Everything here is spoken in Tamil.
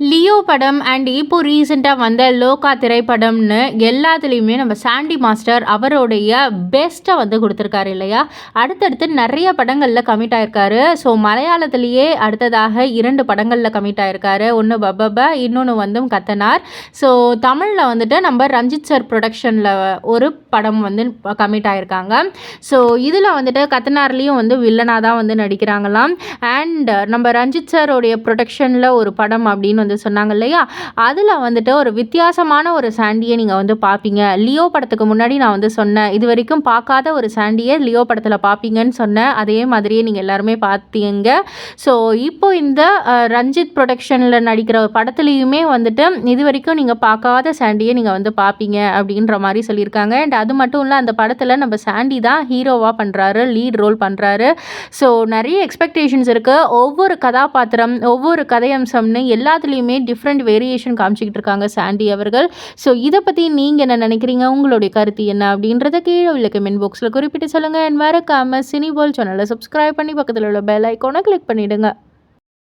லியோ படம் அண்ட் இப்போ ரீசெண்டாக வந்த லோகா திரைப்படம்னு எல்லாத்துலேயுமே நம்ம சாண்டி மாஸ்டர் அவருடைய பெஸ்ட்டை வந்து கொடுத்துருக்காரு இல்லையா? அடுத்தடுத்து நிறைய படங்களில் கமிட் ஆயிருக்காரு. ஸோ மலையாளத்துலேயே அடுத்ததாக இரண்டு படங்களில் கமிட் ஆயிருக்காரு. ஒன்று பப்பப இன்னொன்று வந்து கத்தனார். ஸோ தமிழில் வந்துட்டு நம்ம ரஞ்சித் சார் ப்ரொடக்ஷனில் ஒரு படம் வந்து கமிட் ஆயிருக்காங்க. ஸோ இதில் வந்துட்டு கத்தனார்லேயும் வந்து வில்லனாக தான் வந்து நடிக்கிறாங்களாம். அண்ட் நம்ம ரஞ்சித் சாரோடைய ப்ரொடக்ஷனில் ஒரு படம் அப்படின்னு வந்து சொன்னாங்க இல்லையா? அதில் வந்துட்டு ஒரு வித்தியாசமான ஒரு சாண்டியை நீங்கள் வந்து பார்ப்பீங்க லியோ படத்துக்கு முன்னாடி நான் வந்து சொன்னேன். இது வரைக்கும் பார்க்காத ஒரு சாண்டியை லியோ படத்தில் பார்ப்பீங்கன்னு சொன்னேன். அதே மாதிரியே நீங்கள் எல்லாருமே பார்த்தீங்க ஸோ இப்போ இந்த ரஞ்சித் ப்ரொடக்ஷனில் நடிக்கிற படத்துலேயுமே வந்துட்டு இது வரைக்கும் நீங்கள் பார்க்காத சாண்டியை நீங்கள் வந்து பார்ப்பீங்க அப்படின்ற மாதிரி சொல்லியிருக்காங்க. அண்ட் அது மட்டும் இல்லை அந்த படத்தில் நம்ம சாண்டி தான் ஹீரோவாக பண்ணுறாரு லீட் ரோல் பண்ணுறாரு ஸோ நிறைய எக்ஸ்பெக்டேஷன்ஸ் இருக்குது ஒவ்வொரு கதாபாத்திரம் ஒவ்வொரு கதையம்சம்னு எல்லாத்துலேயும் ரெண்டுலேயுமே டிஃப்ரெண்ட் வேரியேஷன் காமிச்சிக்கிட்டு இருக்காங்க சாண்டி அவர்கள். ஸோ இதை பற்றி நீங்கள் என்ன நினைக்கிறீங்க? உங்களுடைய கருத்து என்ன? அப்படின்றத கீழே உள்ள கமெண்ட் பாக்ஸில் குறிப்பிட்டு சொல்லுங்கள் அண்ட் மறக்காமல் சினிபால் சேனலை சப்ஸ்கிரைப் பண்ணி பக்கத்தில் உள்ள பெல் ஐக்கோனை கிளிக் பண்ணிவிடுங்க